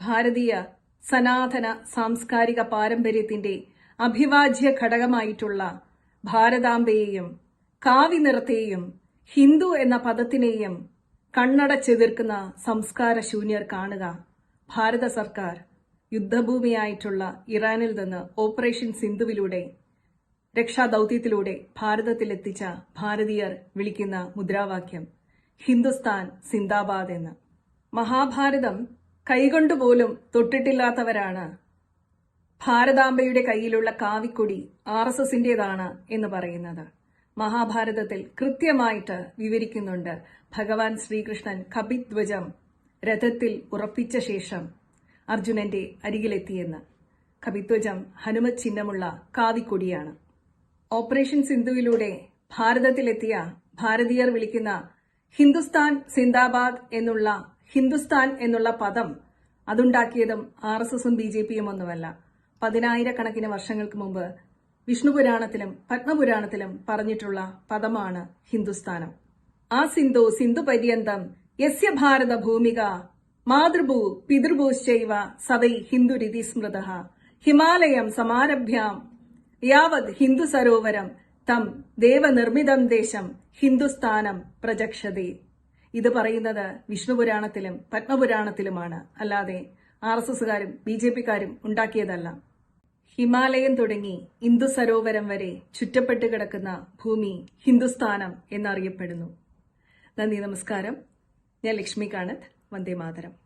ഭാരതീയ സനാതന സാംസ്കാരിക പാരമ്പര്യത്തിന്റെ അഭിവാജ്യ ഘടകമായിട്ടുള്ള ഭാരതാംബയെയും കാവി നിറത്തെയും ഹിന്ദു എന്ന പദത്തിനെയും കണ്ണടച്ചെതിർക്കുന്ന സംസ്കാര ശൂന്യർ കാണുക. ഭാരത സർക്കാർ യുദ്ധഭൂമിയായിട്ടുള്ള ഇറാനിൽ നിന്ന് ഓപ്പറേഷൻ സിന്ധുവിലൂടെ രക്ഷാദൌത്യത്തിലൂടെ ഭാരതത്തിലെത്തിച്ച ഭാരതീയർ വിളിക്കുന്ന മുദ്രാവാക്യം ഹിന്ദുസ്ഥാൻ സിന്ദാബാദ് എന്ന്. മഹാഭാരതം കൈകൊണ്ടുപോലും തൊട്ടിട്ടില്ലാത്തവരാണ് ഭാരതാംബയുടെ കയ്യിലുള്ള കാവിക്കൊടി ആർ എസ് എസിന്റേതാണ് എന്ന് പറയുന്നത്. മഹാഭാരതത്തിൽ കൃത്യമായിട്ട് വിവരിക്കുന്നുണ്ട് ഭഗവാൻ ശ്രീകൃഷ്ണൻ കപിധ്വജം രഥത്തിൽ ഉറപ്പിച്ച ശേഷം അർജുനന്റെ അരികിലെത്തിയെന്ന്. കപിധ്വജം ഹനുമത് ചിഹ്നമുള്ള കാവിക്കൊടിയാണ്. ഓപ്പറേഷൻ സിന്ധുവിലൂടെ ഭാരതത്തിലെത്തിയ ഭാരതീയർ വിളിക്കുന്ന ഹിന്ദുസ്ഥാൻ സിന്ദാബാദ് എന്നുള്ള ഹിന്ദുസ്ഥാൻ എന്നുള്ള പദം അതുണ്ടാക്കിയതും ആർ എസ് എസും ബി ജെ പിയും ഒന്നുമല്ല. പതിനായിരക്കണക്കിന് വർഷങ്ങൾക്ക് മുമ്പ് വിഷ്ണുപുരാണത്തിലും പത്മപുരാണത്തിലും പറഞ്ഞിട്ടുള്ള പദമാണ് ഹിന്ദുസ്ഥാനം. ആ സിന്ധു സിന്ധു പര്യന്തം യസ്യ ഭാരത ഭൂമിക മാതൃഭൂ പിതൃഭൂശ്ചൈവ സദൈ ഹിന്ദുരിതി സ്മൃത ഹിമാലയം സമാരഭ്യാം യാവത് ഹിന്ദു സരോവരം തം ദേവനിർമ്മിതം ദേശം ഹിന്ദുസ്ഥാനം പ്രജക്ഷതി. ഇത് പറയുന്നത് വിഷ്ണുപുരാണത്തിലും പത്മപുരാണത്തിലുമാണ്. അല്ലാതെ ആർ എസ് എസുകാരും ബി ജെ പിക്കാരും ഉണ്ടാക്കിയതല്ല. ഹിമാലയം തുടങ്ങി ഇന്ദു സരോവരം വരെ ചുറ്റപ്പെട്ട് കിടക്കുന്ന ഭൂമി ഹിന്ദുസ്ഥാനം എന്നറിയപ്പെടുന്നു. നന്ദി നമസ്കാരം. ഞാൻ ലക്ഷ്മി കാണത്ത് വന്ദേ മാതരം.